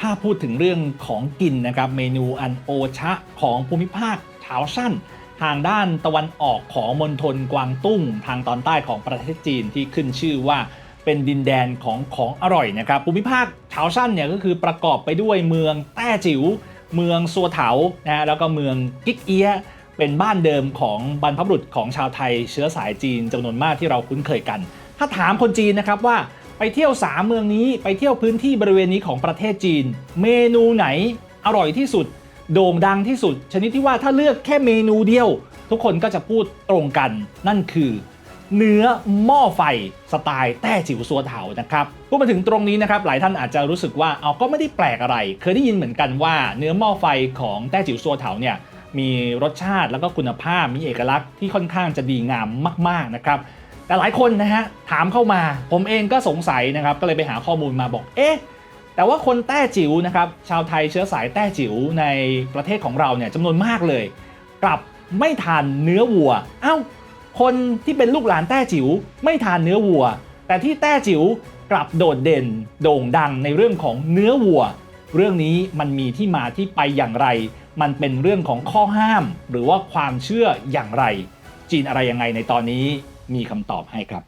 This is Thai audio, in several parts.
ถ้าพูดถึงเรื่องของกินนะครับเมนูอันโอชะของภูมิภาคชาวชั่น ทางด้านตะวันออกของมณฑลกวางตุ้ง ทางตอนใต้ของประเทศจีนที่ขึ้นชื่อว่าเป็นดินแดนของของอร่อยนะครับภูมิภาคชาวชั่นเนี่ยก็คือประกอบไปด้วยเมืองแต้จิ๋วเมืองซัวเถานะฮะแล้วก็เมืองกิกเอียเป็นบ้านเดิมของบรรพบุรุษของชาวไทยเชื้อสายจีนจำนวนมากที่เราคุ้นเคยกัน ถ้าถามคนจีนนะครับว่า ไปเที่ยวสามเมืองนี้ไปเที่ยวพื้นที่บริเวณนี้ของประเทศจีน เมนูไหนอร่อยที่สุด โด่งดังที่สุด ชนิดที่ว่าถ้าเลือกแค่เมนูเดียว ทุกคนก็จะพูดตรงกัน นั่นคือ เนื้อหม้อไฟสไตล์แต้จิ๋วซัวเถานะครับพูดมาถึงตรงนี้นะครับหลายท่านอาจจะรู้สึกว่าเอาก็ไม่ได้แปลกอะไร เคยได้ยินเหมือนกันว่าเนื้อหม้อไฟของแต้จิ๋วซัวเถาเนี่ยมีรสชาติแล้วก็คุณภาพมีเอกลักษณ์ที่ค่อนข้างจะดีงามมาก ๆนะครับ แต่หลายคนนะฮะถามเข้ามา ผมเองก็สงสัยนะครับก็เลยไปหาข้อมูลมาบอกเอ๊ะแต่ว่าคนแต้จิ๋วนะครับชาวไทยเชื้อสายแต้จิ๋วในประเทศของเราเนี่ยจำนวนมากเลย กลับไม่ทานเนื้อวัวเอ้าคนที่เป็นลูกหลานแต้จิ๋วไม่ทานเนื้อวัว แต่ที่แต้จิ๋วกลับโดดเด่นโด่งดังในเรื่องของเนื้อวัว เรื่องนี้มันมีที่มาที่ไปอย่างไร มันเป็นเรื่องของข้อห้าม หรือว่าความเชื่ออย่างไร จีนอะไรยังไงในตอนนี้ มีคำตอบให้ครับ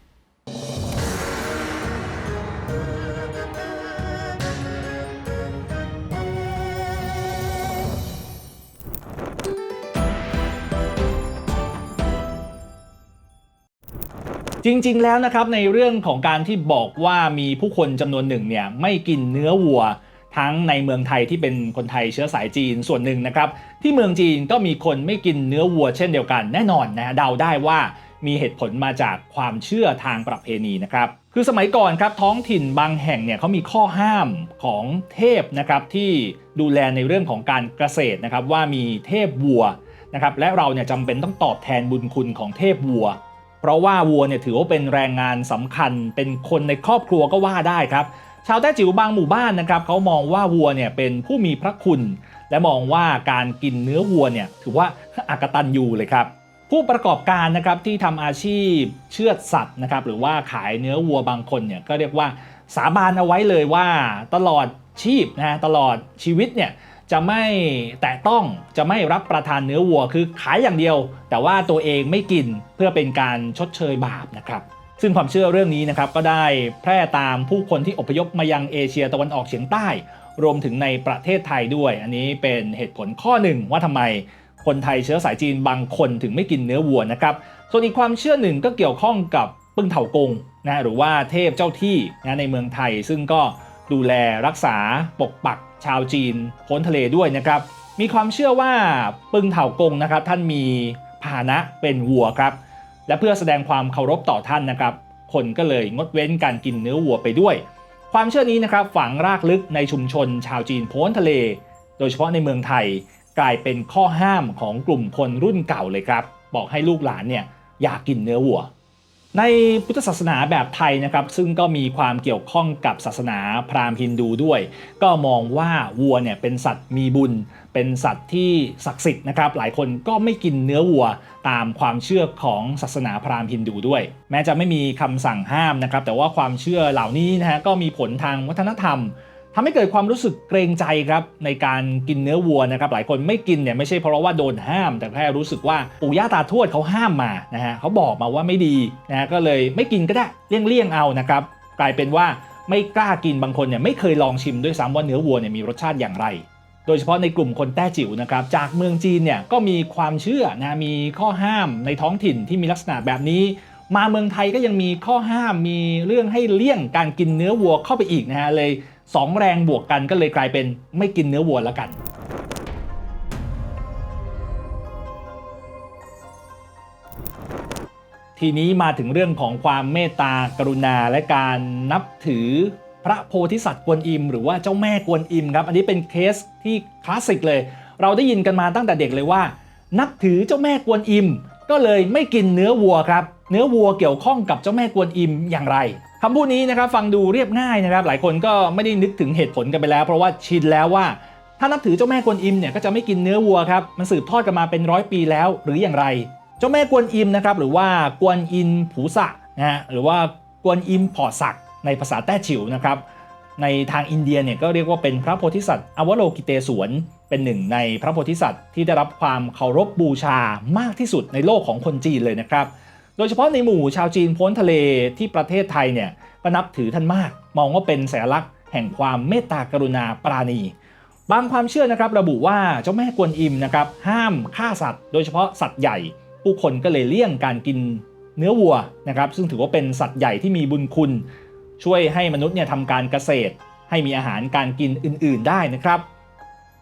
จริง ๆ แล้วนะครับในเรื่องของการที่บอกว่ามีผู้คนจำนวนหนึ่งเนี่ยไม่กินเนื้อวัว ทั้งในเมืองไทยที่เป็นคนไทยเชื้อสายจีนส่วนหนึ่งนะครับที่เมืองจีนก็มีคนไม่กินเนื้อวัวเช่นเดียวกันแน่นอนนะเดาได้ว่า มีเหตุผลมาจากความเชื่อทางประเพณีนะครับคือสมัยก่อนครับท้องถิ่นบางแห่งเนี่ยเขามีข้อห้ามของเทพนะครับที่ดูแลในเรื่องของการเกษตรนะครับว่ามีเทพวัวนะครับและเราเนี่ยจำเป็นต้องตอบแทนบุญคุณของเทพวัว เพราะว่าวัวเนี่ยถือว่าเป็นแรงงานสำคัญเป็นคนในครอบครัวก็ว่าได้ครับชาวแต้จิ๋วบางหมู่บ้านนะครับเขามองว่าวัวเนี่ยเป็นผู้มีพระคุณ และมองว่าการกินเนื้อวัวเนี่ยถือว่าอากตันยูเลยครับ ผู้ประกอบการนะครับที่ทำอาชีพเชือดสัตว์นะครับหรือว่าขายเนื้อวัวบางคนเนี่ยก็เรียกว่าสาบานเอาไว้เลยว่าตลอดชีพนะตลอดชีวิตเนี่ยจะไม่แตะต้องจะไม่รับประทานเนื้อวัวคือขายอย่างเดียว แต่ว่าตัวเองไม่กินเพื่อเป็นการชดเชยบาปนะครับ ซึ่งความเชื่อเรื่องนี้นะครับก็ได้แพร่ตามผู้คนที่อพยพมายังเอเชียตะวันออกเฉียงใต้ รวมถึงในประเทศไทยด้วย อันนี้เป็นเหตุผลข้อหนึ่งว่าทำไม คนไทยเชื้อสายจีนบางคนถึงไม่กินเนื้อวัวนะครับ ส่วนอีกความเชื่อหนึ่งก็เกี่ยวข้องกับปึ้งเถากงนะหรือว่าเทพเจ้าที่นะในเมืองไทย ซึ่งก็ดูแลรักษาปกปักชาวจีนพ้นทะเลด้วยนะครับ มีความเชื่อว่าปึ้งเถากงนะครับ ท่านมีพาหนะเป็นวัวครับ และเพื่อแสดงความเคารพต่อท่านนะครับ คนก็เลยงดเว้นการกินเนื้อวัวไปด้วย ความเชื่อนี้นะครับฝังรากลึกในชุมชนชาวจีนพ้นทะเล โดยเฉพาะในเมืองไทย กลายเป็นข้อห้ามของกลุ่มคนรุ่นเก่าเลยครับ บอกให้ลูกหลานเนี่ยอยากกินเนื้อวัว ในพุทธศาสนาแบบไทยนะครับ ซึ่งก็มีความเกี่ยวข้องกับศาสนาพราหมณ์ฮินดูด้วย ก็มองว่าวัวเนี่ยเป็นสัตว์มีบุญ เป็นสัตว์ที่ศักดิ์สิทธิ์นะครับ หลายคนก็ไม่กินเนื้อวัวตามความเชื่อของศาสนาพราหมณ์ฮินดูด้วย แม้จะไม่มีคำสั่งห้ามนะครับ แต่ว่าความเชื่อเหล่านี้นะฮะก็มีผลทางวัฒนธรรม ทำให้เกิดความรู้สึกเกรงใจครับในการกินเนื้อวัวนะครับหลายคนไม่กินเนี่ยไม่ใช่เพราะว่าโดนห้าม แต่แค่รู้สึกว่าปู่ย่าตาทวดเขาห้ามมานะฮะเขาบอกมาว่าไม่ดีนะฮะก็เลยไม่กินก็ได้เลี่ยงๆเอานะครับกลายเป็นว่าไม่กล้ากินบางคนเนี่ยไม่เคยลองชิมด้วยซ้ำว่าเนื้อวัวเนี่ยมีรสชาติอย่างไร โดยเฉพาะในกลุ่มคนแต้จิ๋วนะครับจากเมืองจีนเนี่ยก็มีความเชื่อนะมีข้อห้ามในท้องถิ่นที่มีลักษณะแบบนี้ มาเมืองไทยก็ยังมีข้อห้ามมีเรื่องให้เลี่ยงการกินเนื้อวัวเข้าไปอีกนะฮะเลย สองแรงบวกกันก็เลยกลายเป็นไม่กินเนื้อวัวแล้วกัน ทีนี้มาถึงเรื่องของความเมตตากรุณาและการนับถือพระโพธิสัตว์กวนอิม หรือว่าเจ้าแม่กวนอิมครับ อันนี้เป็นเคสที่คลาสสิกเลย เราได้ยินกันมาตั้งแต่เด็กเลยว่า นับถือเจ้าแม่กวนอิม ก็เลยไม่กินเนื้อวัวครับ เนื้อวัวเกี่ยวข้องกับเจ้าแม่กวนอิมอย่างไรำพูดนี้นะครับฟังดูเรียบง่ายนะครับ หลายคนก็ไม่ได้นึกถึงเหตุผลกันไปแล้ว เพราะว่าชินแล้วว่า ถ้านับถือเจ้าแม่กวนอิมเนี่ยก็จะไม่กินเนื้อวัวครับมันสืบทอดกันมาเป็นร้อยปีแล้วหรืออย่างไร เจ้าแม่กวนอิมนะครับหรือว่ากวนอินผูสะนะฮะหรือว่ากวนอิมพอสักในภาษาแต้จิ๋วนะครับในทางอินเดียเนี่ยก็เรียกว่าเป็นพระโพธิสัตว์อวโลกิเตศวรเป็นหนึ่งในพระโพธิสัตว์ที่ได้รับความเคารพบูชามากที่สุดในโลกของคนจีนเลยนะครับ โดยเฉพาะในหมู่ชาวจีนพ้นทะเลที่ประเทศไทยเนี่ยก็นับถือท่านมาก มองว่าเป็นสัญลักษณ์แห่งความเมตตากรุณาปราณี บางความเชื่อนะครับระบุว่าเจ้าแม่กวนอิมนะครับห้ามฆ่าสัตว์ โดยเฉพาะสัตว์ใหญ่ ผู้คนก็เลยเลี่ยงการกินเนื้อวัวนะครับซึ่งถือว่าเป็นสัตว์ใหญ่ที่มีบุญคุณ ช่วยให้มนุษย์เนี่ยทำการเกษตร ให้มีอาหารการกินอื่น ๆ ได้นะครับ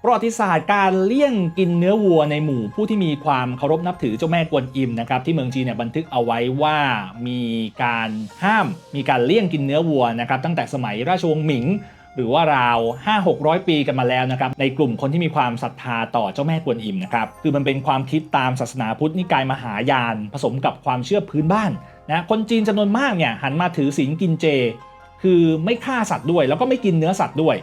ประวัติศาสตร์การเลี่ยงกินเนื้อวัวในหมู่ผู้ที่มีความเคารพนับถือเจ้าแม่กวนอิมนะครับที่เมืองจีนเนี่ยบันทึกเอาไว้ว่ามีการห้ามมีการเลี่ยงกินเนื้อวัวนะครับตั้งแต่สมัยราชวงศ์หมิง หรือว่าราว 5-600 ปีกันมาแล้วนะครับในกลุ่มคนที่มีความศรัทธาต่อเจ้าแม่กวนอิมนะครับคือมันเป็นความคิดตามศาสนาพุทธนิกายมหายาน ผสมกับความเชื่อพื้นบ้านนะคนจีนจำนวนมากเนี่ยหันมาถือศีลกินเจ คือไม่ฆ่าสัตว์ด้วย แล้วก็ไม่กินเนื้อสัตว์ด้วย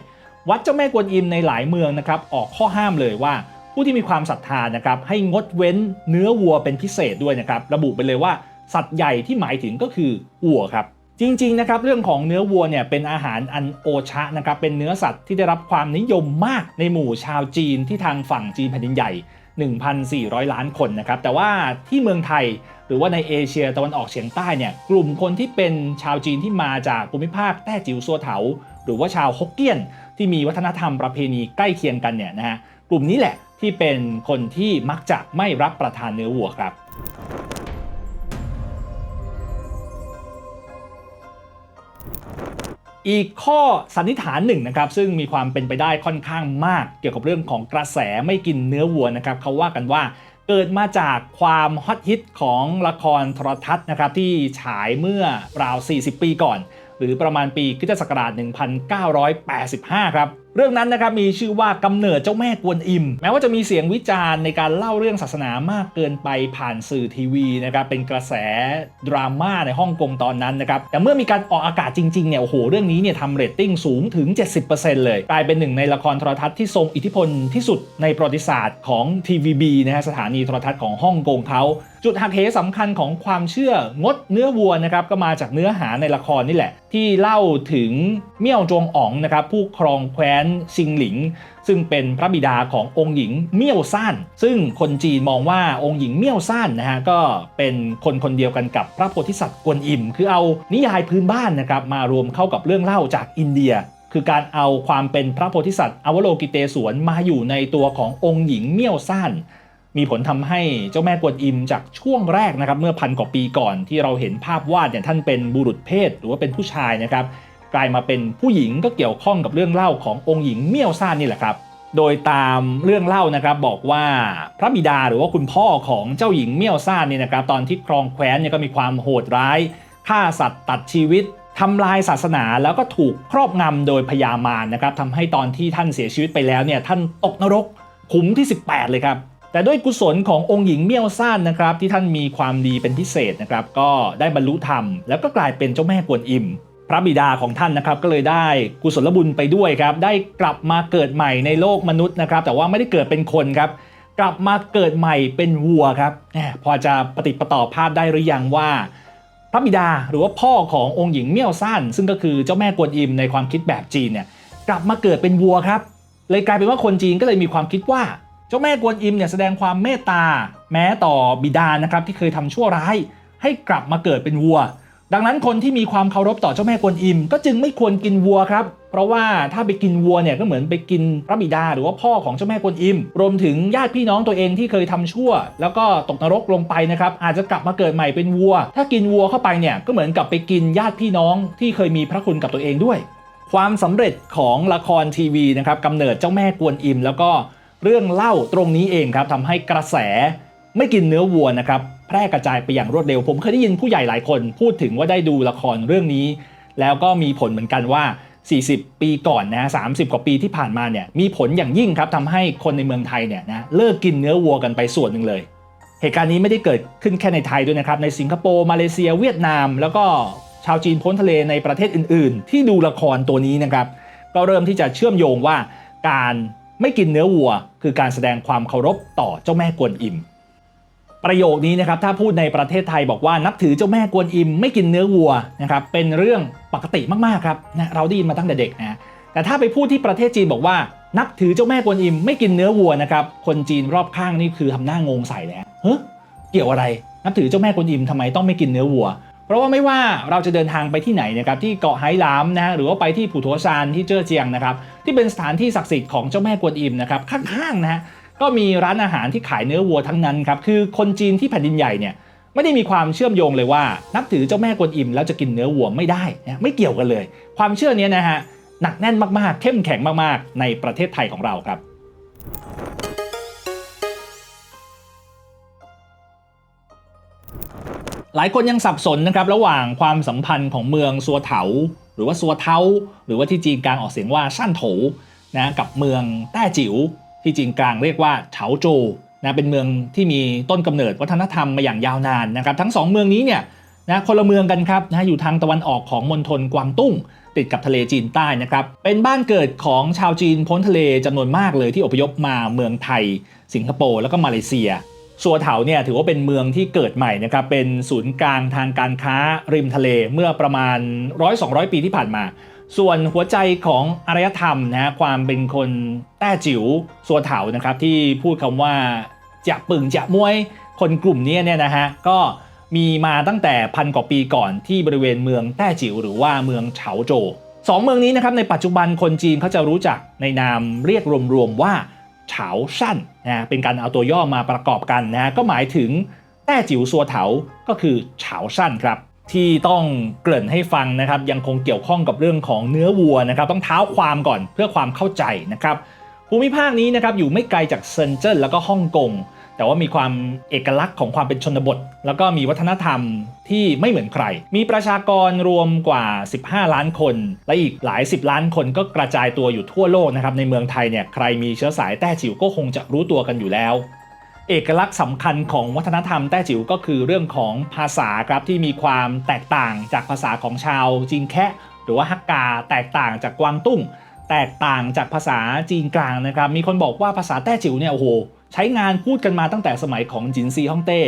วัดเจ้าแม่กวนอิมในหลายเมืองนะครับออกข้อห้ามเลยว่า ผู้ที่มีความศรัทธานะครับให้งดเว้นเนื้อวัวเป็นพิเศษด้วยนะครับระบุไปเลยว่าสัตว์ใหญ่ที่หมายถึงก็คือวัวครับจริงๆนะครับเรื่องของเนื้อวัวเนี่ยเป็นอาหารอันโอชะนะครับเป็นเนื้อสัตว์ที่ได้รับความนิยมมากในหมู่ชาวจีนที่ทางฝั่งจีนแผ่นดินใหญ่ 1,400 ล้านคนนะครับแต่ว่าที่เมืองไทยหรือว่าในเอเชียตะวันออกเฉียงใต้เนี่ยกลุ่มคนที่เป็นชาวจีนที่มาจากภูมิภาคแต้จิ๋วซัวเถาหรือว่าชาวฮกเกี้ยน ที่มีวัฒนธรรมประเพณีใกล้เคียงกันเนี่ยนะฮะกลุ่มนี้แหละที่เป็นคนที่มักจะไม่รับประทานเนื้อวัวครับอีกข้อสันนิษฐานหนึ่งนะครับซึ่งมีความเป็นไปได้ค่อนข้างมากเกี่ยวกับเรื่องของกระแสไม่กินเนื้อวัวนะครับเขาว่ากันว่าเกิดมาจากความฮอตฮิตของละครโทรทัศน์นะครับที่ฉายเมื่อราว 40 ปีก่อน รือประมาณปีคริสตศักราช1985 ครับ เรื่องนั้นนะครับมีชื่อว่ากำเนิดเจ้าแม่กวนอิม แม้ว่าจะมีเสียงวิจารณ์ในการเล่าเรื่องศาสนามากเกินไปผ่านสื่อทีวีนะครับเป็นกระแสดราม่าในฮ่องกงตอนนั้นนะครับแต่เมื่อมีการออกอากาศจริงๆเนี่ยโอ้โหเรื่องนี้เนี่ยทำเรตติ้งสูงถึง 70%เลย กลายเป็นหนึ่งในละครโทรทัศน์ที่ทรงอิทธิพลที่สุดในประวัติศาสตร์ของ TVB นะฮะสถานีโทรทัศน์ของฮ่องกงเขาจุดหักเหสำคัญของความเชื่องดเนื้อวัวนะครับก็มาจากเนื้อหาในละครนี่แหละ ที่เล่าถึงเมี่ยวจงอ๋องนะครับผู้ครองแคว้นซิงหลิง ซึ่งเป็นพระบิดาขององค์หญิงเมี่ยวซ่าน ซึ่งคนจีนมองว่าองค์หญิงเมี่ยวซ่านนะฮะก็เป็นคนคนเดียวกันกับพระโพธิสัตว์กวนอิม คือเอานิยายพื้นบ้านนะครับมารวมเข้ากับเรื่องเล่าจากอินเดียคือการเอาความเป็นพระโพธิสัตว์อวโลกิเตศวรมาอยู่ในตัวขององค์หญิงเมี่ยวซ่านมีผลทำให้เจ้าแม่กวนอิมจากช่วงแรกนะครับ เมื่อพันกว่าปีก่อนที่เราเห็นภาพวาดเนี่ยท่านเป็นบุรุษเพศ หรือว่าเป็นผู้ชายนะครับ กลายมาเป็นผู้หญิงก็เกี่ยวข้องกับเรื่องเล่าขององค์หญิงเมี่ยวซ่านนี่แหละครับ โดยตามเรื่องเล่านะครับบอกว่าพระบิดาหรือว่าคุณพ่อของเจ้าหญิงเมี่ยวซ่านนี่นะครับตอนที่ครองแคว้นเนี่ยก็มีความโหดร้ายฆ่าสัตว์ตัดชีวิตทำลายศาสนาแล้วก็ถูกครอบงำโดยพญามารนะครับทำให้ตอนที่ท่านเสียชีวิตไปแล้วเนี่ยท่านตกนรกขุมที่ 18 เลยครับ แต่ด้วยกุศลขององค์หญิงเมี่ยวซ่านนะครับที่ท่านมีความดีเป็นพิเศษนะครับก็ได้บรรลุธรรม แล้วก็กลายเป็นเจ้าแม่กวนอิม ระบิดาของท่านนะครับก็เลยได้กุศลบุญไปด้วยครับได้กลับมาเกิดใหม่ในโลกมนุษย์นะครับ แต่ว่าไม่ได้เกิดเป็นคนครับ กลับมาเกิดใหม่เป็นวัวครับพอจะปฏิประต่อภาพได้หรือยังว่า พระบิดาหรือว่าพ่อขององค์หญิงเมี่ยวซ่านซึ่งก็คือเจ้าแม่กวนอิมในความคิดแบบจีนเนี่ยกลับมาเกิดเป็นวัวครับ เลยกลายเป็นว่าคนจีนก็เลยมีความคิดว่าเจ้าแม่กวนอิมเนี่ยแสดงความเมตตา แม้ต่อบิดานะครับที่เคยทำชั่วร้าย ให้กลับมาเกิดเป็นวัว ดังนั้นคนที่มีความเคารพต่อเจ้าแม่กวนอิม ก็จึงไม่ควรกินวัวครับ เพราะว่าถ้าไปกินวัวเนี่ยก็เหมือนไปกินพระบิดาหรือว่าพ่อของเจ้าแม่กวนอิม รวมถึงญาติพี่น้องตัวเองที่เคยทำชั่ว แล้วก็ตกนรกลงไปนะครับอาจจะกลับมาเกิดใหม่เป็นวัว ถ้ากินวัวเข้าไปเนี่ยก็เหมือนกับไปกินญาติพี่น้องที่เคยมีพระคุณกับตัวเองด้วย ความสำเร็จของละครทีวีนะครับกำเนิดเจ้าแม่กวนอิม แล้วก็เรื่องเล่าตรงนี้เองครับทำให้กระแส ไม่กินเนื้อวัวนะครับแพร่กระจายไปอย่างรวดเร็ว ผมเคยได้ยินผู้ใหญ่หลายคนพูดถึงว่าได้ดูละครเรื่องนี้ แล้วก็มีผลเหมือนกันว่า 40 ปีก่อนนะ30กว่าปีที่ผ่านมาเนี่ยมีผลอย่างยิ่งครับทำให้คนในเมืองไทยเนี่ยนะเลิกกินเนื้อวัวกันไปส่วนหนึ่งเลย เหตุการณ์นี้ไม่ได้เกิดขึ้นแค่ในไทยด้วยนะครับในสิงคโปร์มาเลเซีย เวียดนาม แล้วก็ชาวจีนพ้นทะเลในประเทศอื่น ๆ ที่ดูละครตัวนี้นะครับก็เริ่มที่จะเชื่อมโยงว่าการไม่กินเนื้อวัว คือการแสดงความเคารพต่อเจ้าแม่กวนอิม ประโยคนี้นะครับถ้าพูดในประเทศไทยบอกว่านับถือเจ้าแม่กวนอิมไม่กินเนื้อวัวนะครับเป็นเรื่องปกติมากๆครับนะเราได้ยินมาตั้งแต่เด็กนะแต่ถ้าไปพูดที่ประเทศจีนบอกว่า นับถือเจ้าแม่กวนอิมไม่กินเนื้อวัวนะครับคนจีนรอบข้างนี่คือทำหน้างงใส่เลยฮะเฮ้เกี่ยวอะไร นับถือเจ้าแม่กวนอิมทำไมต้องไม่กินเนื้อวัว เพราะว่าไม่ว่าเราจะเดินทางไปที่ไหนนะครับที่เกาะไหหลามนะฮะหรือว่าไปที่ผู่ถัวซานที่เจ้อเจียงนะครับที่เป็นสถานที่ศักดิ์สิทธิ์ของเจ้าแม่กวนอิมนะครับข้างๆนะฮะ ก็มีร้านอาหารที่ขายเนื้อวัวทั้งนั้นครับคือคนจีนที่แผ่นดินใหญ่เนี่ยไม่ได้มีความเชื่อมโยงเลยว่า นับถือเจ้าแม่กวนอิมแล้วจะกินเนื้อวัวไม่ได้นะไม่เกี่ยวกันเลย ความเชื่อนี้นะฮะหนักแน่นมากๆ เข้มแข็งมากๆ ในประเทศไทยของเราครับหลายคนยังสับสนนะครับระหว่างความสัมพันธ์ของเมืองซัวเถา หรือว่าซัวเทาหรือว่าที่จีนกลางออกเสียงว่าชั่นโถนะกับเมืองแต้จิ๋ว ที่จีนกลางเรียกว่าเฉาโจวนะเป็นเมืองที่มีต้นกำเนิดวัฒนธรรมมาอย่างยาวนานนะครับทั้งสองเมืองนี้เนี่ยนะคนละเมืองกันครับนะอยู่ทางตะวันออกของมณฑลกวางตุ้ง ติดกับทะเลจีนใต้นะครับเป็นบ้านเกิดของชาวจีนพ้นทะเลจำนวนมากเลยที่อพยพมาเมืองไทย สิงคโปร์แล้วก็มาเลเซียสัวเถาเนี่ยถือว่าเป็นเมืองที่เกิดใหม่นะครับเป็นศูนย์กลางทางการค้าริมทะเลเมื่อประมาณ 100-200 ปีที่ผ่านมา ส่วนหัวใจของอารยธรรมนะความเป็นคนแต้จิ๋วสัวเถานะครับที่พูดคำว่าจะปึงจะมวยคนกลุ่มนี้เนี่ยนะฮะก็มีมาตั้งแต่พันกว่าปีก่อนที่บริเวณเมืองแต้จิ๋วหรือว่าเมืองเฉาโจวสองเมืองนี้นะครับในปัจจุบันคนจีนเขาจะรู้จักในนามเรียกรวมๆว่าเฉาสั้นนะเป็นการเอาตัวย่อมาประกอบกันนะก็หมายถึงแต้จิ๋วซัวเถาก็คือเฉาสั้นครับ ที่ต้องเกริ่นให้ฟังนะครับ ยังคงเกี่ยวข้องกับเรื่องของเนื้อวัวนะครับ ต้องเท้าความก่อนเพื่อความเข้าใจนะครับภูมิภาคนี้นะครับอยู่ไม่ไกลจากเซินเจิ้นแล้วก็ฮ่องกงแต่ว่ามีความเอกลักษณ์ของความเป็นชนบท แล้วก็มีวัฒนธรรมที่ไม่เหมือนใคร มีประชากรรวมกว่า 15 ล้านคน และอีกหลาย 10 ล้านคนก็กระจายตัวอยู่ทั่วโลกนะครับในเมืองไทยเนี่ยใครมีเชื้อสายแต้จิ๋วก็คงจะรู้ตัวกันอยู่แล้ว เอกลักษณ์สำคัญของวัฒนธรรมแต้จิ๋วก็คือเรื่องของภาษาครับที่มีความแตกต่างจากภาษาของชาวจีนแคะหรือว่าฮักกาแตกต่างจากกวางตุ้ง แตกต่างจากภาษาจีนกลางนะครับ มีคนบอกว่าภาษาแต้จิ๋วเนี่ยโอ้โหใช้งานพูดกันมาตั้งแต่สมัยของจินซีฮ่องเต้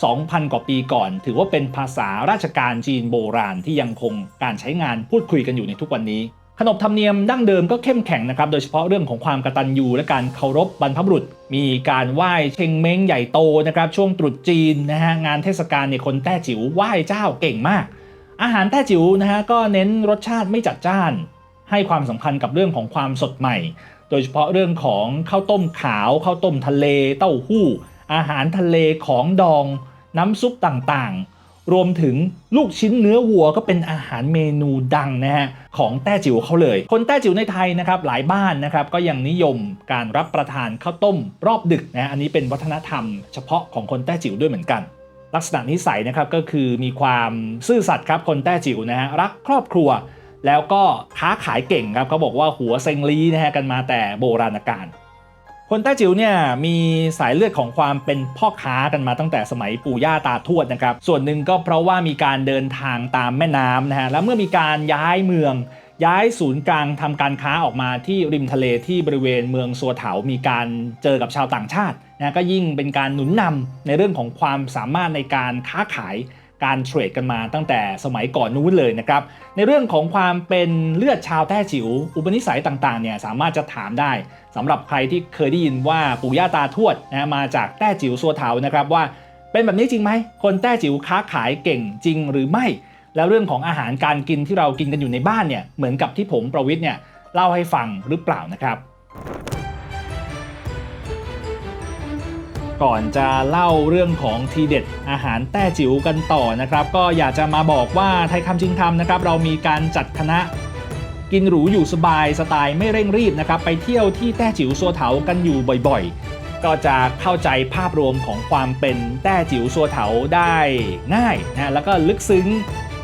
2,000 กว่าปีก่อน ถือว่าเป็นภาษาราชการจีนโบราณที่ยังคงการใช้งานพูดคุยกันอยู่ในทุกวันนี้ ขนบธรรมเนียมดั้งเดิมก็เข้มแข็งนะครับ โดยเฉพาะเรื่องของความกตัญญูและการเคารพบรรพบุรุษ มีการไหว้เชงเม้งใหญ่โตนะครับ ช่วงตรุษจีนนะฮะงานเทศกาลเนี่ยคนแต้จิ๋วไหว้เจ้าเก่งมาก อาหารแต้จิ๋วนะฮะก็เน้นรสชาติไม่จัดจ้าน ให้ความสำคัญกับเรื่องของความสดใหม่ โดยเฉพาะเรื่องของข้าวต้มขาวข้าวต้มทะเล เต้าหู้ อาหารทะเลของดอง น้ำซุปต่างๆ รวมถึงลูกชิ้นเนื้อวัวก็เป็นอาหารเมนูดังนะฮะของแต้จิ๋วเขาเลย คนแต้จิ๋วในไทยนะครับหลายบ้านนะครับก็ยังนิยมการรับประทานข้าวต้มรอบดึกนะอันนี้เป็นวัฒนธรรมเฉพาะของคนแต้จิ๋วด้วยเหมือนกันลักษณะนิสัยนะครับก็คือมีความซื่อสัตย์ครับคนแต้จิ๋วนะฮะรักครอบครัว แล้วก็ค้าขายเก่งครับเขาบอกว่าหัวเซงลีนะฮะกันมาแต่โบราณกาล คนแต้จิ๋วเนี่ยมีสายเลือดของความเป็นพ่อค้ากันมาตั้งแต่สมัยปู่ย่าตาทวดนะครับ ส่วนหนึ่งก็เพราะว่ามีการเดินทางตามแม่น้ำนะฮะ แล้วเมื่อมีการย้ายเมือง ย้ายศูนย์กลางทำการค้าออกมาที่ริมทะเลที่บริเวณเมืองสัวเถา มีการเจอกับชาวต่างชาตินะก็ยิ่งเป็นการหนุนนำในเรื่องของความสามารถในการค้าขายการเทรดกันมาตั้งแต่สมัยก่อนนู้นเลยนะครับ ในเรื่องของความเป็นเลือดชาวแต้จิ๋วอุปนิสัยต่างๆเนี่ยสามารถจะถามได้ สำหรับใครที่เคยได้ยินว่าปู่ย่าตาทวดนะมาจากแต้จิ๋วซัวเถานะครับว่าเป็นแบบนี้จริงไหม คนแต้จิ๋วค้าขายเก่งจริงหรือไม่ แล้วเรื่องของอาหารการกินที่เรากินกันอยู่ในบ้านเนี่ยเหมือนกับที่ผมประวิทย์เนี่ยเล่าให้ฟังหรือเปล่านะครับ ก่อนจะเล่าเรื่องของทีเด็ดอาหารแต้จิ๋วกันต่อนะครับ ก็อยากจะมาบอกว่าไทยคำจริงคำนะครับ เรามีการจัดคณะ กินหรูอยู่สบายสไตล์ไม่เร่งรีบนะครับไปเที่ยวที่แต้จิ๋วซัวเถากันอยู่บ่อยๆ ก็จะเข้าใจภาพรวมของความเป็นแต้จิ๋วซัวเถาได้ง่ายนะแล้วก็ลึกซึ้ง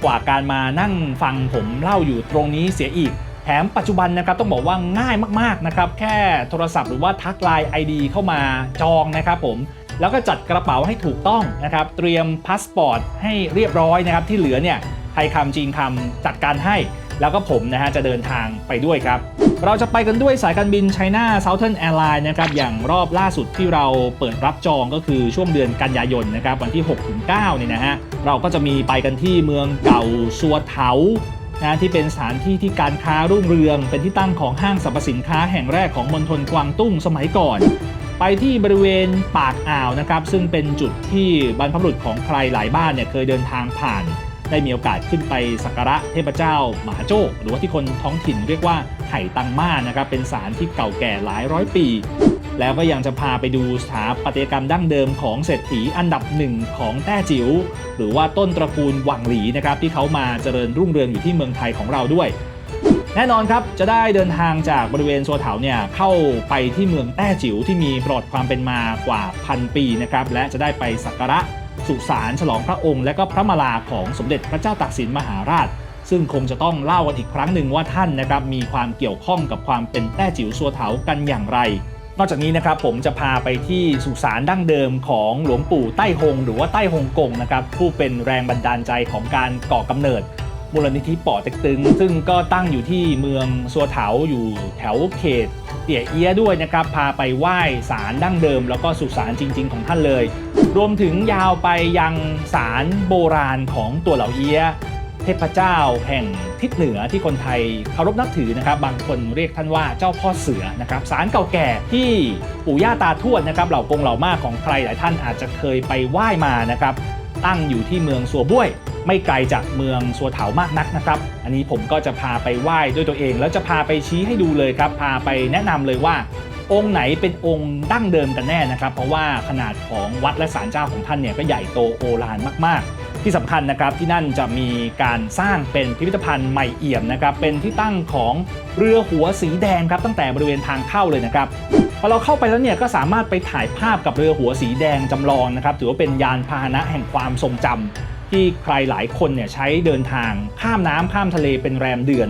กว่าการมานั่งฟังผมเล่าอยู่ตรงนี้เสียอีกแถมปัจจุบันนะครับต้องบอกว่าง่ายมากๆนะครับแค่โทรศัพท์หรือว่าทักไลน์ ID เข้ามาจองนะครับผมแล้วก็จัดกระเป๋าให้ถูกต้องนะครับ เตรียมพาสปอร์ตให้เรียบร้อยนะครับ ที่เหลือเนี่ยไทยคำจีนคำจัดการให้ แล้วก็ผมนะฮะจะเดินทางไปด้วยครับ เราจะไปกันด้วยสายการบิน China Southern Airlines นะครับ อย่างรอบล่าสุดที่เราเปิดรับจองก็คือช่วงเดือนกันยายนนะครับ วันที่ 6-9เนี่ยนะฮะ เราก็จะมีไปกันที่เมืองเก่าซัวเถานะที่เป็นสถานที่ที่การค้ารุ่งเรือง เป็นที่ตั้งของห้างสรรพสินค้าแห่งแรกของมณฑลกวางตุ้งสมัยก่อน ไปที่บริเวณปากอ่าวนะครับ ซึ่งเป็นจุดที่บรรพบุรุษของใครหลายบ้านเนี่ยเคยเดินทางผ่าน ได้มีโอกาสขึ้นไปสักการะเทพเจ้ามหาโจ้หรือว่าที่คนท้องถิ่นเรียกว่าไห่ตังมานะครับเป็นศาลที่เก่าแก่หลายร้อยปี แล้วก็ยังจะพาไปดูสถาปัตยกรรมดั้งเดิมของเศรษฐีอันดับหนึ่งของแต้จิ๋วหรือว่าต้นตระกูลหวังหลีนะครับที่เขามาเจริญรุ่งเรืองอยู่ที่เมืองไทยของเราด้วยแน่นอนครับ จะได้เดินทางจากบริเวณโซเถาเนี่ยเข้าไปที่เมืองแต้จิ๋วที่มีประวัติความเป็นมากว่าพันปีนะครับและจะได้ไปสักการะ สุสานฉลองพระองค์และก็พระมาลาของสมเด็จพระเจ้าตากสินมหาราช ซึ่งคงจะต้องเล่ากันอีกครั้งหนึ่งว่าท่านนะครับมีความเกี่ยวข้องกับความเป็นแต้จิ๋วซัวเถากันอย่างไร นอกจากนี้นะครับผมจะพาไปที่สุสานดั้งเดิมของหลวงปู่ใต้ฮงหรือว่าใต้ฮงกงนะครับผู้เป็นแรงบันดาลใจของการก่อกำเนิด มูลนิธิป่อเต็กตึง ซึ่งก็ตั้งอยู่ที่เมืองซัวเถาอยู่แถวเขตเตี่ยเอี้ยด้วยนะครับ พาไปไหว้ศาลดั้งเดิม แล้วก็สุสานจริง ๆ ของท่านเลย รวมถึงยาวไปยังศาลโบราณของตัวเหล่าเอี้ยเทพเจ้าแห่งทิศเหนือที่คนไทยเคารพนับถือนะครับ บางคนเรียกท่านว่าเจ้าพ่อเสือนะครับศาลเก่าแก่ที่ปู่ย่าตาทวดนะครับเหล่ากงเหล่ามากของใครหลายท่านอาจจะเคยไปไหว้มานะครับ ตั้งอยู่ที่เมืองสัวบ้วย ไม่ไกลจากเมืองสัวเถามากนักนะครับ อันนี้ผมก็จะพาไปไหว้ด้วยตัวเอง แล้วจะพาไปชี้ให้ดูเลยครับ พาไปแนะนำเลยว่า องค์ไหนเป็นองค์ดั้งเดิมกันแน่นะครับ เพราะว่าขนาดของวัดและศาลเจ้าของท่านเนี่ยก็ใหญ่โตโอฬารมาก ๆที่สำคัญนะครับที่นั่นจะมีการสร้างเป็นพิพิธภัณฑ์ใหม่เอี่ยมนะครับเป็นที่ตั้งของเรือหัวสีแดงครับตั้งแต่บริเวณทางเข้าเลยนะครับ พอเราเข้าไปแล้วเนี่ยก็สามารถไปถ่ายภาพกับเรือหัวสีแดงจำลองนะครับถือว่าเป็นยานพาหนะแห่งความทรงจำที่ใครหลายคนเนี่ยใช้เดินทางข้ามน้ำข้ามทะเลเป็นแรมเดือน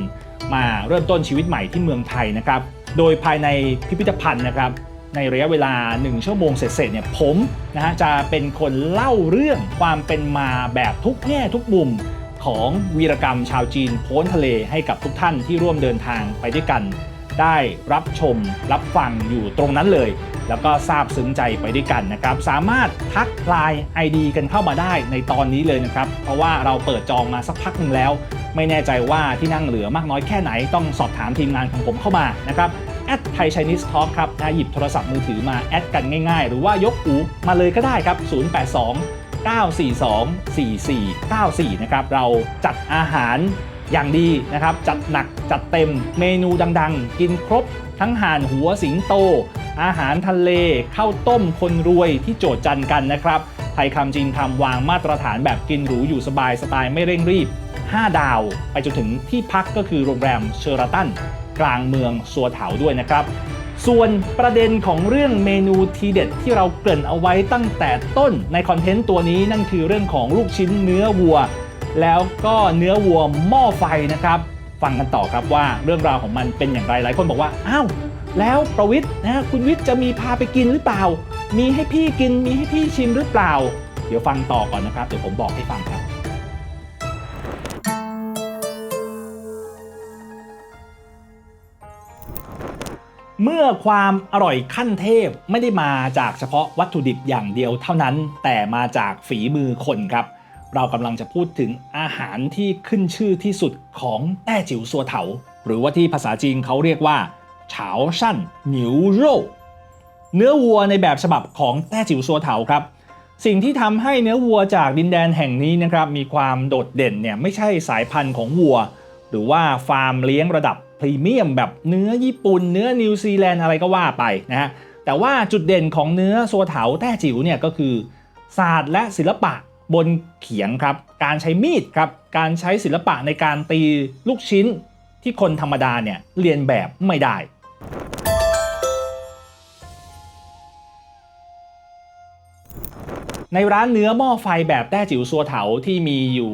มาเริ่มต้นชีวิตใหม่ที่เมืองไทยนะครับโดยภายในพิพิธภัณฑ์นะครับในระยะเวลา 1 ชั่วโมงเสร็จๆเนี่ยผมนะฮะจะเป็นคนเล่าเรื่องความเป็นมาแบบทุกแง่ทุกมุมของวีรกรรมชาวจีนโพ้นทะเลให้กับทุกท่านที่ร่วมเดินทางไปด้วยกัน ได้รับชมรับฟังอยู่ตรงนั้นเลย แล้วก็ซาบซึ้งใจไปด้วยกันนะครับ สามารถทักไลน์ ID กันเข้ามาได้ในตอนนี้เลยนะครับ เพราะว่าเราเปิดจองมาสักพักหนึ่งแล้ว ไม่แน่ใจว่าที่นั่งเหลือมากน้อยแค่ไหนต้องสอบถามทีมงานของผมเข้ามานะครับแอดไทย Chinese Talk ครับนะหยิบโทรศัพท์มือถือมาแอดกันง่ายๆ หรือว่ายกหูมาเลยก็ได้ครับ 082 942 4494 นะครับ เราจัดอาหาร อย่างดีนะครับ จัดหนักจัดเต็มเมนูดังๆ กินครบ ทั้งห่านหัวสิงโต อาหารทะเลข้าวต้มคนรวยที่โจทย์จันกันนะครับ ไทยคำจีนคำวางมาตรฐานแบบกินหรูอยู่สบายสไตล์ไม่เร่งรีบ 5 ดาว ไปจนถึงที่พักก็คือโรงแรมเชอราตันกลางเมืองสัวเถาด้วยนะครับ ส่วนประเด็นของเรื่องเมนูทีเด็ดที่เราเกริ่นเอาไว้ตั้งแต่ต้นในคอนเทนต์ตัวนี้นั่นคือเรื่องของลูกชิ้นเนื้อวัว แล้วก็เนื้อวัวหม้อไฟนะครับ ฟังกันต่อครับว่าเรื่องราวของมันเป็นอย่างไรหลายคนบอกว่าอ้าวแล้วประวิทย์นะคุณวิทย์จะมีพาไปกินหรือเปล่า มีให้พี่กินมีให้พี่ชิมหรือเปล่า เดี๋ยวฟังต่อก่อนนะครับ เดี๋ยวผมบอกให้ฟังครับ เมื่อความอร่อยขั้นเทพไม่ได้มาจากเฉพาะวัตถุดิบอย่างเดียวเท่านั้น แต่มาจากฝีมือคนครับ เรากำลังจะพูดถึงอาหารที่ขึ้นชื่อที่สุดของแต้จิ๋วซัวเถา หรือว่าที่ภาษาจีนเขาเรียกว่าเฉาชั่นหนิวโร่เนื้อวัวในแบบฉบับของแต้จิ๋วซัวเถาครับ สิ่งที่ทำให้เนื้อวัวจากดินแดนแห่งนี้นะครับมีความโดดเด่นเนี่ยไม่ใช่สายพันธุ์ของวัว หรือว่าฟาร์มเลี้ยงระดับพรีเมียมแบบเนื้อญี่ปุ่นเนื้อนิวซีแลนด์อะไรก็ว่าไปนะฮะแต่ว่าจุดเด่นของเนื้อซัวเถาแต้จิ๋วเนี่ยก็คือศาสตร์และศิลปะ บนเขียงครับ การใช้มีดครับ การใช้ศิลปะในการตีลูกชิ้นที่คนธรรมดาเนี่ยเรียนแบบไม่ได้ ในร้านเนื้อหม้อไฟแบบแต้จิ๋วซัวเถาที่มีอยู่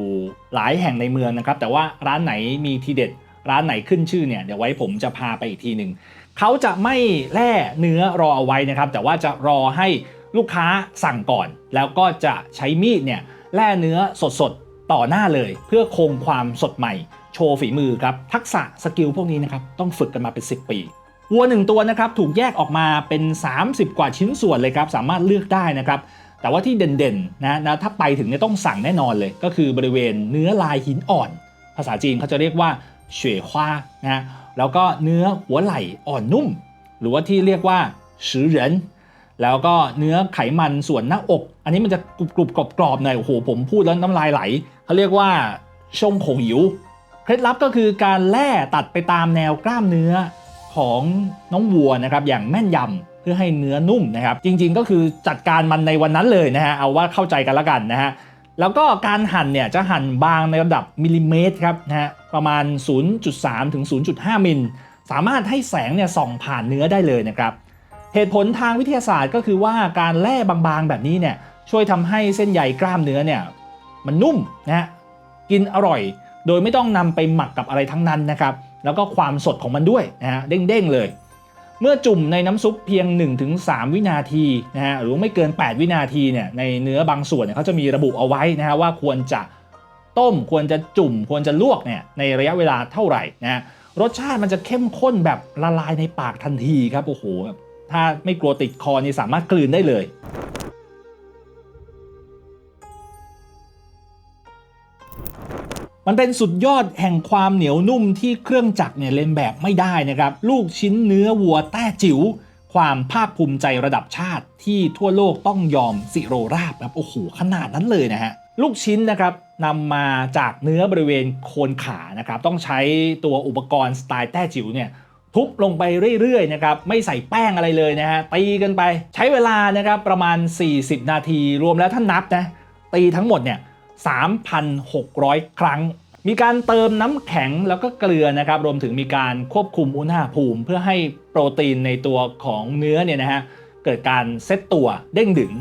หลายแห่งในเมืองนะครับ แต่ว่าร้านไหนมีทีเด็ด ร้านไหนขึ้นชื่อเนี่ยเดี๋ยวไว้ผมจะพาไปอีกทีหนึ่งเขาจะไม่แล่เนื้อรอเอาไว้นะครับ แต่ว่าจะรอให้ ลูกค้าสั่งก่อน แล้วก็จะใช้มีดเนี่ยแล่เนื้อสดๆ ต่อหน้าเลย เพื่อคงความสดใหม่ โชว์ฝีมือครับ ทักษะสกิลพวกนี้นะครับต้องฝึกกันมาเป็น 10 ปีวัวหนึ่งตัวนะครับถูกแยกออกมาเป็น 30 กว่าชิ้นส่วนเลยครับ สามารถเลือกได้นะครับ แต่ว่าที่เด่นๆนะนะถ้าไปถึงเนี่ยต้องสั่งแน่นอนเลย ก็คือบริเวณเนื้อลายหินอ่อน ภาษาจีนเขาจะเรียกว่าเฉวยฮวานะแล้วก็เนื้อหัวไหล่อ่อนนุ่ม หรือว่าที่เรียกว่าชือเหริน แล้วก็เนื้อไขมันส่วนหน้าอก อันนี้มันจะกรุบๆกรอบๆหน่อยโอ้โหผมพูดแล้วน้ำลายไหลเขาเรียกว่าชงโขงหิวเคล็ดลับก็คือการแล่ตัดไปตามแนวกล้ามเนื้อของน้องวัวนะครับอย่างแม่นยำเพื่อให้เนื้อนุ่มนะครับ จริงๆก็คือจัดการมันในวันนั้นเลยนะฮะเอาว่าเข้าใจกันละกันนะฮะแล้วก็การหั่นเนี่ยจะหั่นบางในระดับมิลลิเมตรครับนะฮะประมาณ 0.3 ถึง 0.5 มิล สามารถให้แสงเนี่ยส่องผ่านเนื้อได้เลยนะครับ เหตุผลทางวิทยาศาสตร์ก็คือว่าการแล่บางๆแบบนี้เนี่ยช่วยทำให้เส้นใยกล้ามเนื้อเนี่ยมันนุ่มนะฮะกินอร่อย โดยไม่ต้องนำไปหมักกับอะไรทั้งนั้นนะครับแล้วก็ความสดของมันด้วยนะฮะเด้งๆเลย เมื่อจุ่มในน้ำซุปเพียง 1-3 วินาทีนะฮะหรือไม่เกิน 8 วินาทีเนี่ยในเนื้อบางส่วนเนี่ยเขาจะมีระบุเอาไว้นะฮะว่าควรจะต้มควรจะจุ่มควรจะลวกเนี่ยในระยะเวลาเท่าไหร่นะฮะรสชาติมันจะเข้มข้นแบบละลายในปากทันทีครับโอ้โหแบบ ถ้าไม่กลัวติดคอนี่สามารถกลืนได้เลย มันเป็นสุดยอดแห่งความเหนียวนุ่มที่เครื่องจักรเนี่ยเล่นแบบไม่ได้นะครับ ลูกชิ้นเนื้อวัวแต้จิ๋วความภาคภูมิใจระดับชาติที่ทั่วโลกต้องยอมสิโรราบครับโอ้โหขนาดนั้นเลยนะฮะลูกชิ้นนะครับนำมาจากเนื้อบริเวณโคนขานะครับต้องใช้ตัวอุปกรณ์สไตล์แต้จิ๋วเนี่ย ทุบลงไปเรื่อยๆนะครับไม่ใส่แป้งอะไรเลยนะฮะตีกันไปใช้เวลานะครับประมาณ 40 นาที รวมแล้วถ้านับนะตีทั้งหมดเนี่ย3,600 ครั้ง มีการเติมน้ำแข็งแล้วก็เกลือนะครับรวมถึงมีการควบคุมอุณหภูมิ เพื่อให้โปรตีนในตัวของเนื้อเนี่ยนะฮะเกิดการเซตตัวเด้งดึง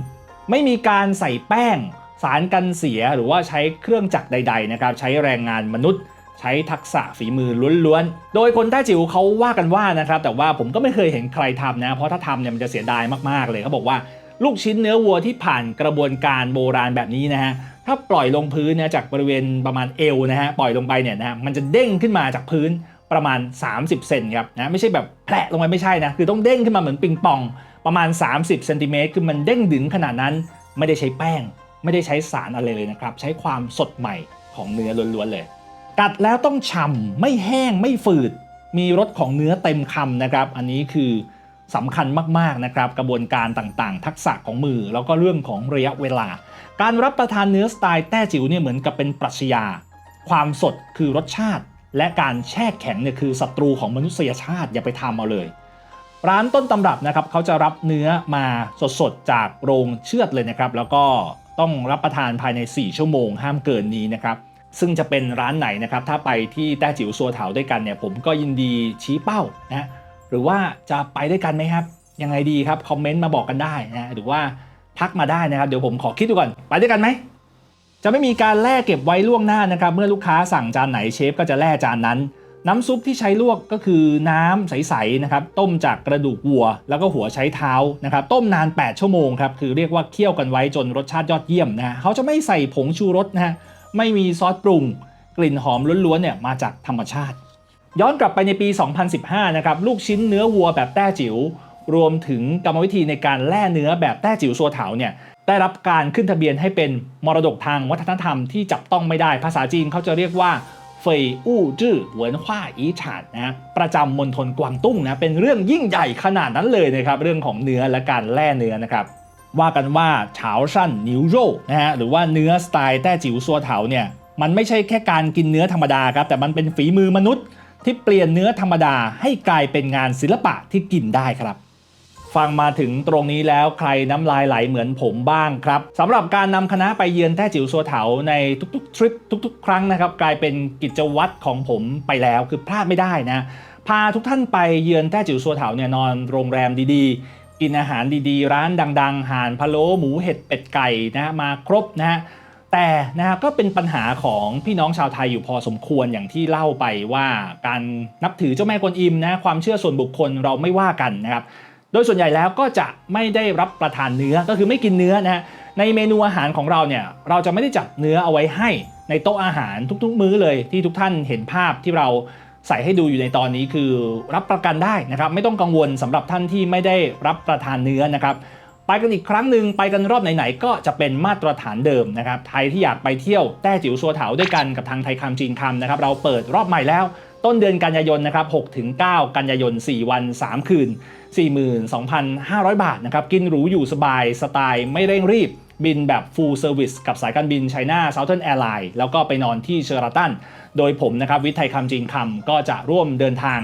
ไม่มีการใส่แป้ง สารกันเสียหรือว่าใช้เครื่องจักรใด ๆ นะครับ ใช้แรงงานมนุษย์ ใช้ทักษะฝีมือล้วนๆ โดยคนแต้จิ๋วเขาว่ากันว่านะครับ แต่ว่าผมก็ไม่เคยเห็นใครทำนะ เพราะถ้าทำเนี่ยมันจะเสียดายมากๆเลยเขาบอกว่าลูกชิ้นเนื้อวัวที่ผ่านกระบวนการโบราณแบบนี้นะฮะถ้าปล่อยลงพื้นเนี่ยจากบริเวณประมาณเอวนะฮะปล่อยลงไปเนี่ยนะฮะมันจะเด้งขึ้นมาจากพื้นประมาณ 30 เซนครับนะไม่ใช่แบบแผลลงไปไม่ใช่นะคือต้องเด้งขึ้นมาเหมือนปิงปองประมาณ 30เซนติเมตรคือมันเด้งดึงขนาดนั้น ไม่ได้ใช้แป้ง ไม่ได้ใช้สารอะไรเลยนะครับ ใช้ความสดใหม่ของเนื้อล้วนๆเลย กัดแล้วต้องฉ่ำไม่แห้งไม่ฝืด มีรสของเนื้อเต็มคำนะครับ อันนี้คือสำคัญมากๆนะครับ กระบวนการต่างๆ ทักษะของมือแล้วก็เรื่องของระยะเวลา การรับประทานเนื้อสไตล์แต้จิ๋วเนี่ยเหมือนกับเป็นปรัชญา ความสดคือรสชาติ และการแช่แข็งเนี่ยคือศัตรูของมนุษยชาติอย่าไปทำเอาเลย ร้านต้นตำรับนะครับเขาจะรับเนื้อมาสดๆจากโรงเชือดเลยนะครับ แล้วก็ต้องรับประทานภายใน 4 ชั่วโมงห้ามเกินนี้นะครับ ซึ่งจะเป็นร้านไหนนะครับถ้าไปที่แต้จิ๋วซัวเถาด้วยกันเนี่ยผมก็ยินดีชี้เป้านะหรือว่าจะไปด้วยกันไหมครับยังไงดีครับคอมเมนต์มาบอกกันได้นะหรือว่าทักมาได้นะครับ เดี๋ยวผมขอคิดดูก่อนไปด้วยกันไหมจะไม่มีการแล่เก็บไว้ล่วงหน้านะครับ เมื่อลูกค้าสั่งจานไหนเชฟก็จะแล่จานนั้น น้ำซุปที่ใช้ลวกก็คือน้ำใสๆนะครับ ต้มจากกระดูกวัว แล้วก็หัวใช้เท้านะครับ ต้มนาน 8 ชั่วโมงครับ คือเรียกว่าเคี่ยวกันไว้จนรสชาติยอดเยี่ยมนะฮะเขาจะไม่ใส่ผงชูรสนะฮะ ไม่มีซอสปรุง กลิ่นหอมล้วนๆเนี่ยมาจากธรรมชาติ ย้อนกลับไปในปี 2015 นะครับลูกชิ้นเนื้อวัวแบบแต้จิ๋วรวมถึงกรรมวิธีในการแล่เนื้อแบบแต้จิ๋วซัวเถาเนี่ยได้รับการขึ้นทะเบียนให้เป็นมรดกทางวัฒนธรรมที่จับต้องไม่ได้ ภาษาจีนเขาจะเรียกว่าเฟยอู้จื้อเหวินฮวาอีฉาดนะประจำมณฑลกวางตุ้งนะเป็นเรื่องยิ่งใหญ่ขนาดนั้นเลยนะครับเรื่องของเนื้อและการแล่เนื้อนะครับ ว่ากันว่าเฉาสั้นนิวโรนะฮะหรือว่าเนื้อสไตล์แต้จิ๋วซัวเถาเนี่ยมันไม่ใช่แค่การกินเนื้อธรรมดาครับแต่มันเป็นฝีมือมนุษย์ ที่เปลี่ยนเนื้อธรรมดาให้กลายเป็นงานศิลปะที่กินได้ครับฟังมาถึงตรงนี้แล้วใครน้ำลายไหลเหมือนผมบ้างครับสำหรับการนำคณะไปเยือนแต้จิ๋วซัวเถาในทุกๆ ทริปทุก ๆ ครั้งนะครับกลายเป็นกิจวัตรของผมไปแล้วคือพลาดไม่ได้นะ พาทุกท่านไปเยือนแต้จิ๋วซัวเถาเนี่ยนอนโรงแรมดีๆ กินอาหารดีๆ ร้านดัง ๆ ห่านพะโล้หมูเห็ดเป็ดไก่นะฮะมาครบนะฮะแต่นะครับก็เป็นปัญหาของพี่น้องชาวไทยอยู่พอสมควรอย่างที่เล่าไปว่าการนับถือเจ้าแม่กวนอิมนะความเชื่อส่วนบุคคลเราไม่ว่ากันนะครับโดยส่วนใหญ่แล้วก็จะไม่ได้รับประทานเนื้อก็คือไม่กินเนื้อนะฮะในเมนูอาหารของเราเนี่ยเราจะไม่ได้จัดเนื้อเอาไว้ให้ในโต๊ะอาหารทุกๆ มื้อเลยที่ทุกท่านเห็นภาพที่เรา ใส่ให้ดูอยู่ในตอนนี้คือรับประกันได้นะครับ ไม่ต้องกังวลสำหรับท่านที่ไม่ได้รับประทานเนื้อนะครับ ไปกันอีกครั้งหนึ่งไปกันรอบไหนๆก็จะเป็นมาตรฐานเดิมนะครับไทยที่อยากไปเที่ยวแต้จิ๋วชัวเถาด้วยกันกับทางไทยคำจีนคำนะครับเราเปิดรอบใหม่แล้วต้นเดือนกันยายนนะครับ6ถึง9กันยายน 4 วัน 3 คืน 42,500 บาทนะครับ กินหรูอยู่สบาย สไตล์ไม่เร่งรีบ บินแบบ full service กับสายการบินไชน่า Southern Airlines แล้วก็ไปนอนที่เชอราตัน โดยผมนะครับวิทย์ไทยคำจีนคำก็จะร่วมเดินทาง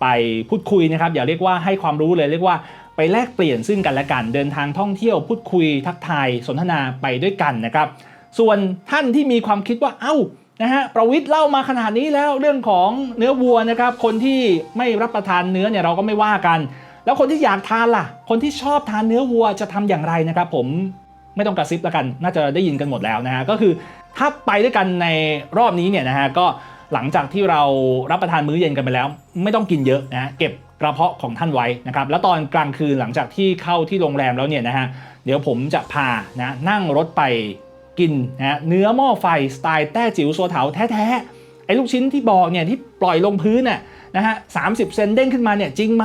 ไปพูดคุยนะครับ อย่าเรียกว่าให้ความรู้เลยเรียกว่าไปแลกเปลี่ยนซึ่งกันและกันเดินทางท่องเที่ยวพูดคุยทักทายสนทนาไปด้วยกันนะครับ ส่วนท่านที่มีความคิดว่าเอ้านะฮะประวิทย์เล่ามาขนาดนี้แล้วเรื่องของเนื้อวัวนะครับ คนที่ไม่รับประทานเนื้อเนี่ยเราก็ไม่ว่ากัน แล้วคนที่อยากทานล่ะ คนที่ชอบทานเนื้อวัวจะทำอย่างไรนะครับ ผมไม่ต้องกระซิบแล้วกัน น่าจะได้ยินกันหมดแล้วนะฮะก็คือ ถ้าไปด้วยกันในรอบนี้เนี่ยนะฮะก็หลังจากที่เรารับประทานมื้อเย็นกันไปแล้ว ไม่ต้องกินเยอะนะเก็บกระเพาะของท่านไว้นะครับแล้วตอนกลางคืนหลังจากที่เข้าที่โรงแรมแล้วเนี่ยนะฮะเดี๋ยวผมจะพานะนั่งรถไปกินนะเนื้อหม้อไฟสไตล์แต้จิ๋วโซเถาแท้ๆไอ้ลูกชิ้นที่บอกเนี่ยที่ปล่อยลงพื้นน่ะนะฮะสามสิบเซนเด้งขึ้นมาเนี่ยจริงไหม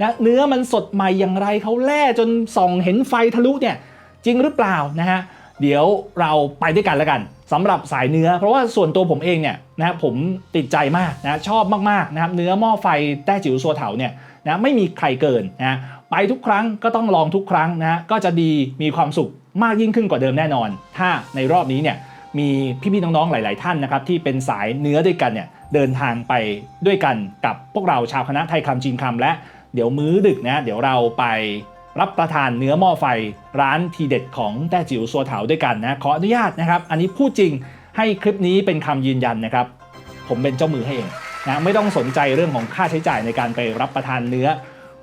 นะเนื้อมันสดใหม่อย่างไรเขาแล่จนส่องเห็นไฟทะลุเนี่ยจริงหรือเปล่านะฮะ เดี๋ยวเราไปด้วยกันแล้วกันสำหรับสายเนื้อ เพราะว่าส่วนตัวผมเองเนี่ยนะผมติดใจมากนะชอบมากๆนะครับเนื้อหม้อไฟแต้จิ๋วโซเถาเนี่ยนะไม่มีใครเกินนะไปทุกครั้งก็ต้องลองทุกครั้งนะก็จะดีมีความสุขมากยิ่งขึ้นกว่าเดิมแน่นอน ถ้าในรอบนี้เนี่ยมีพี่ๆน้องๆหลาย ๆ ท่านนะครับที่เป็นสายเนื้อด้วยกันเนี่ยเดินทางไปด้วยกันกับพวกเราชาวคณะไทยคำจีนคำและเดี๋ยวมื้อดึกนะเดี๋ยวเราไป รับประทานเนื้อหม้อไฟร้านทีเด็ดของแต้จิ๋วสัวเถาด้วยกันนะขออนุญาตนะครับ อันนี้พูดจริงให้คลิปนี้เป็นคำยืนยันนะครับ ผมเป็นเจ้ามือให้เองนะไม่ต้องสนใจเรื่องของค่าใช้จ่ายในการไปรับประทานเนื้อ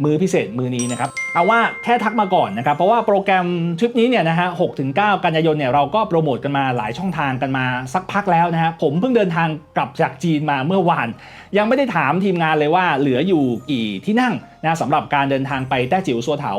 มือพิเศษมือนี้นะครับเอาว่าแค่ทักมาก่อนนะครับเพราะว่าโปรแกรมทริปนี้เนี่ยนะฮะ6ถึง9กันยายนเนี่ยเราก็โปรโมทกันมาหลายช่องทางกันมาสักพักแล้วนะฮะผมเพิ่งเดินทางกลับจากจีนมาเมื่อวาน ยังไม่ได้ถามทีมงานเลยว่าเหลืออยู่กี่ที่นั่งนะสำหรับการเดินทางไปแต้จิ๋วสัวเถา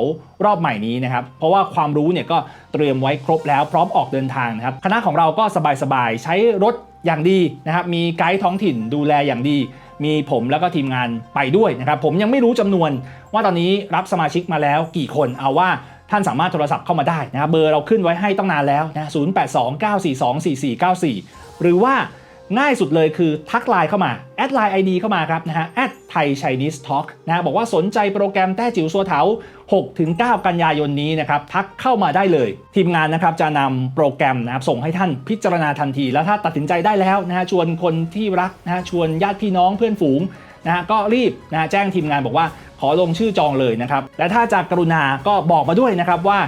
รอบใหม่นี้นะครับเพราะว่าความรู้เนี่ยก็เตรียมไว้ครบแล้วพร้อมออกเดินทางนะครับคณะของเราก็สบายๆใช้รถอย่างดีนะครับมีไกด์ท้องถิ่นดูแลอย่างดี มีผมแล้วก็ทีมงานไปด้วยนะครับผมยังไม่รู้จำนวนว่าตอนนี้รับสมาชิกมาแล้วกี่คนเอาว่าท่านสามารถโทรศัพท์เข้ามาได้นะครับเบอร์เราขึ้นไว้ให้ตั้งนานแล้วนะ0829424494หรือว่า ง่ายสุดเลยคือทักไลน์เข้ามา แอดไลน์ ID เข้ามาครับนะฮะแอดไทย Chinese Talk นะบอกว่าสนใจโปรแกรมแต้จิ๋วซัวเถา6-9 กันยายนนี้นะครับ ทักเข้ามาได้เลย ทีมงานนะครับจะนำโปรแกรมนะครับส่งให้ท่านพิจารณาทันที แล้วถ้าตัดสินใจได้แล้วนะฮะชวนคนที่รักนะฮะชวนญาติพี่น้องเพื่อนฝูงนะฮะก็รีบนะฮะแจ้งทีมงานบอกว่าขอลงชื่อจองเลยนะครับ และถ้าจะกรุณาก็บอกมาด้วยนะครับว่า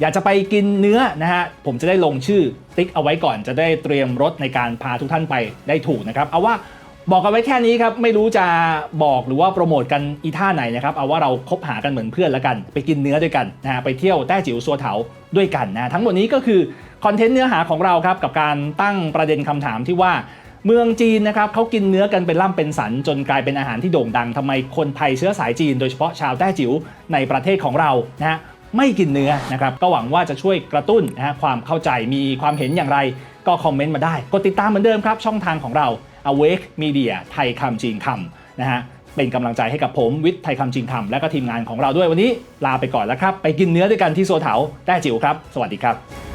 อยากจะไปกินเนื้อนะฮะผมจะได้ลงชื่อติ๊กเอาไว้ก่อนจะได้เตรียมรถในการพาทุกท่านไปได้ถูกนะครับเอาว่าบอกกันไว้แค่นี้ครับ ไม่รู้จะบอกหรือว่าโปรโมทกันอีท่าไหนนะครับเอาว่าเราคบหากันเหมือนเพื่อนแล้วกัน ไปกินเนื้อด้วยกันนะฮะไปเที่ยวแต้จิ๋วซัวเถาด้วยกันนะทั้งหมดนี้ก็คือคอนเทนต์เนื้อหาของเราครับกับการตั้งประเด็นคำถามที่ว่าเมืองจีนนะครับเขากินเนื้อกันเป็นล่ำเป็นสัน จนกลายเป็นอาหารที่โด่งดังทำไมคนไทยเชื้อสายจีน โดยเฉพาะชาวแต้จิ๋วในประเทศของเรานะฮะ ไม่กินเนื้อนะครับก็หวังว่าจะช่วยกระตุ้นนะฮะความเข้าใจมีความเห็นอย่างไร ก็คอมเมนต์มาได้กดติดตามเหมือนเดิมครับช่องทางของเรา Awake Media ไทยคำจีนคำนะฮะเป็นกำลังใจให้กับผมวิทย์ไทยคำชิงคำและก็ทีมงานของเราด้วยวันนี้ลาไปก่อนแล้วครับ ไปกินเนื้อด้วยกันที่โซเถาแต้จิ๋วครับ สวัสดีครับ